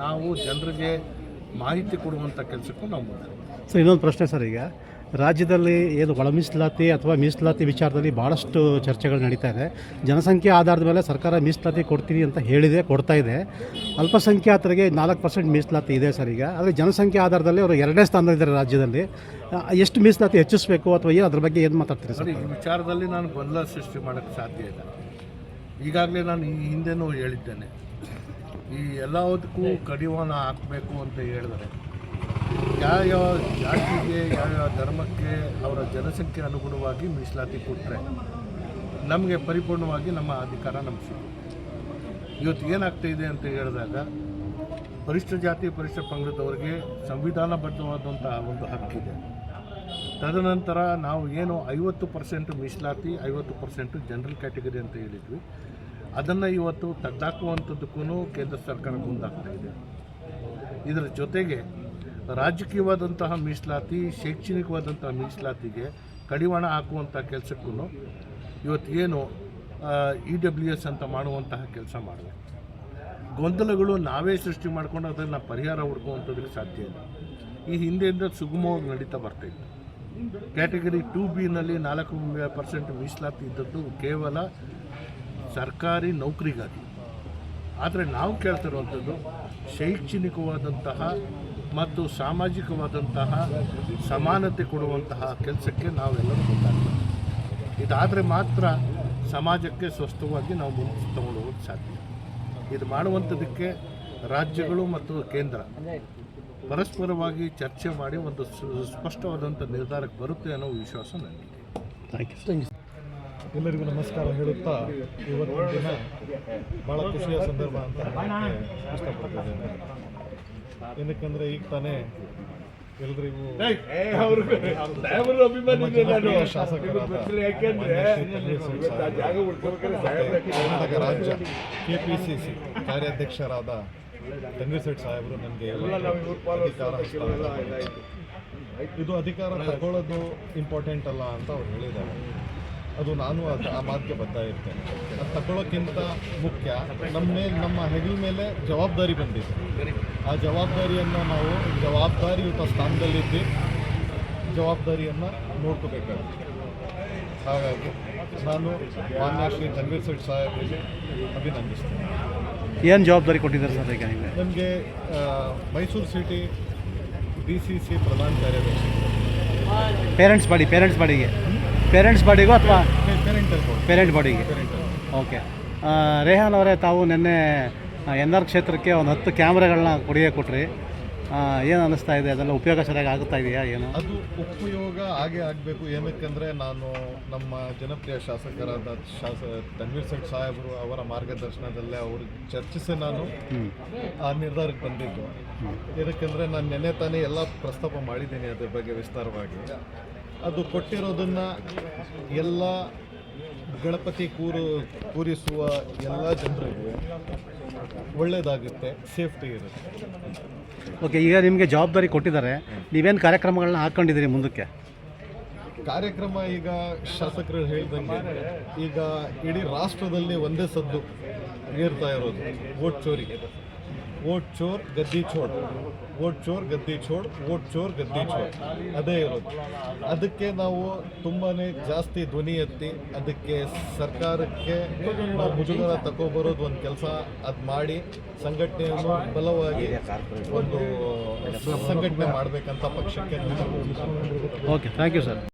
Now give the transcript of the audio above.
ನಾವು ಜನರಿಗೆ ಮಾಹಿತಿ ಕೊಡುವಂಥ ಕೆಲಸಕ್ಕೂ ನಾವು ಮುಂದೆ ಸರ್ ಇನ್ನೊಂದು ಪ್ರಶ್ನೆ ಸರ್ ಈಗ. ರಾಜ್ಯದಲ್ಲಿ ಏನು ಒಳ ಮೀಸಲಾತಿ ಅಥವಾ ಮೀಸಲಾತಿ ವಿಚಾರದಲ್ಲಿ ಭಾಳಷ್ಟು ಚರ್ಚೆಗಳು ನಡೀತಾ ಇದೆ. ಜನಸಂಖ್ಯೆ ಆಧಾರದ ಮೇಲೆ ಸರ್ಕಾರ ಮೀಸಲಾತಿ ಕೊಡ್ತೀನಿ ಅಂತ ಹೇಳಿದೆ ಕೊಡ್ತಾ ಇದೆ. ಅಲ್ಪಸಂಖ್ಯಾತರಿಗೆ ನಾಲ್ಕು ಪರ್ಸೆಂಟ್ ಮೀಸಲಾತಿ ಇದೆ ಸರ್ ಈಗ. ಆದರೆ ಜನಸಂಖ್ಯೆ ಆಧಾರದಲ್ಲಿ ಅವರು ಎರಡನೇ ಸ್ಥಾನದಲ್ಲಿದ್ದಾರೆ ರಾಜ್ಯದಲ್ಲಿ. ಎಷ್ಟು ಮೀಸಲಾತಿ ಹೆಚ್ಚಿಸಬೇಕು ಅಥವಾ ಏನು ಅದ್ರ ಬಗ್ಗೆ ಏನು ಮಾತಾಡ್ತೀರಿ ಸರ್ ಈ ವಿಚಾರದಲ್ಲಿ ನಾನು ಗೊಂದಲ ಸೃಷ್ಟಿ ಮಾಡೋಕ್ಕೆ ಸಾಧ್ಯ ಇಲ್ಲ. ಈಗಾಗಲೇ ನಾನು ಈ ಹಿಂದೆನೂ ಹೇಳಿದ್ದೇನೆ. ಈ ಎಲ್ಲದಕ್ಕೂ ಕಡಿವಾಣ ಹಾಕಬೇಕು ಅಂತ ಹೇಳಿದರೆ ಯಾವ್ಯಾವ ಜಾತಿಗೆ ಯಾವ್ಯಾವ ಧರ್ಮಕ್ಕೆ ಅವರ ಜನಸಂಖ್ಯೆ ಅನುಗುಣವಾಗಿ ಮೀಸಲಾತಿ ಕೊಟ್ಟರೆ ನಮಗೆ ಪರಿಪೂರ್ಣವಾಗಿ ನಮ್ಮ ಅಧಿಕಾರ ನಮ್ಗೆ ಸಿಗುತ್ತೆ. ಇವತ್ತು ಏನಾಗ್ತಾ ಇದೆ ಅಂತ ಹೇಳಿದಾಗ ಪರಿಷ್ಠ ಜಾತಿ ಪರಿಷ್ಠ ಪಂಗಡದವರಿಗೆ ಸಂವಿಧಾನಬದ್ಧವಾದಂತಹ ಒಂದು ಹಕ್ಕಿದೆ ತದನಂತರ ನಾವು ಏನು ಐವತ್ತು ಪರ್ಸೆಂಟ್ ಮೀಸಲಾತಿ ಐವತ್ತು ಪರ್ಸೆಂಟು ಜನರಲ್ ಕ್ಯಾಟಗರಿ ಅಂತ ಹೇಳಿದ್ವಿ. ಅದನ್ನು ಇವತ್ತು ತೆಗೆದಾಕುವಂಥದ್ದಕ್ಕೂ ಕೇಂದ್ರ ಸರ್ಕಾರ ಮುಂದಾಗ್ತಾ ಇದೆ. ಇದರ ಜೊತೆಗೆ ರಾಜಕೀಯವಾದಂತಹ ಮೀಸಲಾತಿ, ಶೈಕ್ಷಣಿಕವಾದಂತಹ ಮೀಸಲಾತಿಗೆ ಕಡಿವಾಣ ಹಾಕುವಂಥ ಕೆಲಸಕ್ಕೂ ಇವತ್ತು ಏನು ಇ ಡಬ್ಲ್ಯೂ ಎಸ್ ಅಂತ ಮಾಡುವಂತಹ ಕೆಲಸ ಮಾಡಬೇಕು. ಗೊಂದಲಗಳು ನಾವೇ ಸೃಷ್ಟಿ ಮಾಡ್ಕೊಂಡು ಅದನ್ನು ಪರಿಹಾರ ಹುಡುಕುವಂಥದ್ದಕ್ಕೆ ಸಾಧ್ಯ ಇಲ್ಲ. ಈ ಹಿಂದೆಯಿಂದ ಸುಗಮವಾಗಿ ನಡೀತಾ ಬರ್ತಾ ಇತ್ತು. ಕ್ಯಾಟಗರಿ ಟು ಬಿನಲ್ಲಿ ನಾಲ್ಕು ಪರ್ಸೆಂಟ್ ಮೀಸಲಾತಿ ಇದ್ದದ್ದು ಕೇವಲ ಸರ್ಕಾರಿ ನೌಕರಿಗಾಗಿ. ಆದರೆ ನಾವು ಕೇಳ್ತಿರುವಂಥದ್ದು ಶೈಕ್ಷಣಿಕವಾದಂತಹ ಮತ್ತು ಸಾಮಾಜಿಕವಾದಂತಹ ಸಮಾನತೆ ಕೊಡುವಂತಹ ಕೆಲಸಕ್ಕೆ ನಾವೆಲ್ಲರೂ ಗೊತ್ತಾಗ್ತೀವಿ ಇದಾದರೆ ಮಾತ್ರ ಸಮಾಜಕ್ಕೆ ಸ್ವಸ್ಥವಾಗಿ ನಾವು ಮುಂದೆ ತಗೊಂಡು ಹೋಗೋಕ್ಕೆ ಸಾಧ್ಯ. ಇದು ಮಾಡುವಂಥದ್ದಕ್ಕೆ ರಾಜ್ಯಗಳು ಮತ್ತು ಕೇಂದ್ರ ಪರಸ್ಪರವಾಗಿ ಚರ್ಚೆ ಮಾಡಿ ಒಂದು ಸ್ಪಷ್ಟವಾದಂಥ ನಿರ್ಧಾರಕ್ಕೆ ಬರುತ್ತೆ ಅನ್ನೋ ವಿಶ್ವಾಸ ನನಗಿದೆ ಥ್ಯಾಂಕ್ ಯು. ಎಲ್ಲರಿಗೂ ನಮಸ್ಕಾರ ಹೇಳುತ್ತಾ ಇವತ್ತು ದಿನ ಭಾಳ ಖುಷಿಯ ಸಂದರ್ಭ ಅಂತ ಇಷ್ಟಪಡ್ತಿದ್ದೇನೆ ಏನಕ್ಕಂದ್ರೆ ಈಗ ತಾನೇ ಎಲ್ರಿಗೂ ಶಾಸಕರಾದ ಕರ್ನಾಟಕ ರಾಜ್ಯ ಕೆ ಪಿ ಸಿ ಸಿ ಕಾರ್ಯಾಧ್ಯಕ್ಷರಾದ ತನ್ವೀರ್ ಸೇಠ್ ಸಾಹೇಬರು ನನಗೆ ಅಧಿಕಾರ. ಇದು ಅಧಿಕಾರ ತಗೊಳ್ಳೋದು ಇಂಪಾರ್ಟೆಂಟ್ ಅಲ್ಲ ಅಂತ ಅವ್ರು ಹೇಳಿದ್ದಾರೆ. ಅದು ನಾನು ಅದು ಆ ಮಾತಿಗೆ ಬರ್ತಾ ಇರ್ತೇನೆ. ಅದು ತಗೊಳ್ಳೋಕ್ಕಿಂತ ಮುಖ್ಯ. ನಮ್ಮ ಮೇಲೆ ನಮ್ಮ ಹೆಗಲ ಮೇಲೆ ಜವಾಬ್ದಾರಿ ಬಂದಿದೆ. ಆ ಜವಾಬ್ದಾರಿಯನ್ನು ನಾವು ಜವಾಬ್ದಾರಿಯುತ ಸ್ಥಾನದಲ್ಲಿದ್ದು ಜವಾಬ್ದಾರಿಯನ್ನು ನೋಡ್ಕೋಬೇಕಾಗುತ್ತೆ. ಹಾಗಾಗಿ ನಾನು ಮಾನ್ಯ ಶ್ರೀ ತನ್ವೀರ್ ಸೇಠ್ ಸಾಹೇಬರಿಗೆ ಅಭಿನಂದಿಸ್ತೇನೆ. ಏನು ಜವಾಬ್ದಾರಿ ಕೊಟ್ಟಿದ್ದಾರೆ ಸರ್ ಈಗ ನಮಗೆ? ನನಗೆ Mysuru city D C C ಪ್ರಧಾನ ಕಾರ್ಯದರ್ಶಿ. ಪೇರೆಂಟ್ಸ್ ಬಾಡಿ ಪೇರೆಂಟ್ಸ್ ಬಾಡಿಗೆ. ಪೇರೆಂಟ್ಸ್ ಬಾಡಿಗೂ ಅಥವಾ ಪೇರೆಂಟ್ ಬಾಡಿಗೆ ಓಕೆ ರೇಹಾನ್ ಅವರೇ ತಾವು ನಿನ್ನೆ ಎನ್ ಆರ್ ಕ್ಷೇತ್ರಕ್ಕೆ ಒಂದು ಹತ್ತು ಕ್ಯಾಮ್ರಾಗಳನ್ನ ಕೊಡುಗೆ ಕೊಟ್ರಿ. ಏನು ಅನ್ನಿಸ್ತಾ ಇದೆ? ಅದೆಲ್ಲ ಉಪಯೋಗ ಸರಿಯಾಗಿ ಆಗುತ್ತಾ ಇದೆಯಾ ಏನು? ಅದು ಉಪಯೋಗ ಆಗೇ ಆಗಬೇಕು. ಏನಕ್ಕೆಂದರೆ ನಾನು ನಮ್ಮ ಜನಪ್ರಿಯ ಶಾಸಕರಾದ ಶಾಸ ತನ್ವೀರ್ ಸೇಠ್ ಸಾಹೇಬರು ಅವರ ಮಾರ್ಗದರ್ಶನದಲ್ಲೇ ಅವರು ಚರ್ಚಿಸಿ ನಾನು ಆ ನಿರ್ಧಾರಕ್ಕೆ ಬಂದಿದ್ದು. ಏನಕ್ಕೆಂದರೆ ನಾನು ನೆನ್ನೆ ತಾನೇ ಎಲ್ಲ ಪ್ರಸ್ತಾಪ ಮಾಡಿದ್ದೀನಿ ಅದ್ರ ಬಗ್ಗೆ ವಿಸ್ತಾರವಾಗಿ. ಅದು ಕೊಟ್ಟಿರೋದನ್ನ ಎಲ್ಲ ಗಣಪತಿ ಕೂರು ಕೂರಿಸುವ ಎಲ್ಲ ಜನರಿಗೂ ಒಳ್ಳೆಯದಾಗುತ್ತೆ ಸೇಫ್ಟಿ ಇರುತ್ತೆ. ಓಕೆ ಈಗ ನಿಮಗೆ ಜವಾಬ್ದಾರಿ ಕೊಟ್ಟಿದ್ದಾರೆ. ನೀವೇನು ಕಾರ್ಯಕ್ರಮಗಳನ್ನ ಹಾಕೊಂಡಿದ್ದೀರಿ ಮುಂದಕ್ಕೆ? ಕಾರ್ಯಕ್ರಮ ಈಗ ಶಾಸಕರು ಹೇಳಿದಂಗೆ ಈಗ ಇಡೀ ರಾಷ್ಟ್ರದಲ್ಲಿ ಒಂದೇ ಸದ್ದು ಏರ್ತಾ ಇರೋದು ವೋಟ್ ಚೋರಿಗೆ. ವೋಟ್ ಚೋರ್, ಗದ್ದಿ ಚೋಡ್ ಓಟ್ ಚೋರ್, ಗದ್ದಿ ಚೋಡ್ ವೋಟ್ ಚೋರ್, ಗದ್ದಿ ಚೋಡ್ ಅದೇ ಇರೋದು. ಅದಕ್ಕೆ ನಾವು ತುಂಬಾ ಜಾಸ್ತಿ ಧ್ವನಿ ಎತ್ತಿ ಅದಕ್ಕೆ ಸರ್ಕಾರಕ್ಕೆ ನಾವು ಮುಜುಗರ ತಗೊಬರೋದು ಒಂದು ಕೆಲಸ ಅದು ಮಾಡಿ ಸಂಘಟನೆಯನ್ನು ಬಲವಾಗಿ ಒಂದು ಸಂಘಟನೆ ಮಾಡಬೇಕಂತ ಪಕ್ಷಕ್ಕೆ ಓಕೆ ಥ್ಯಾಂಕ್ ಯು ಸರ್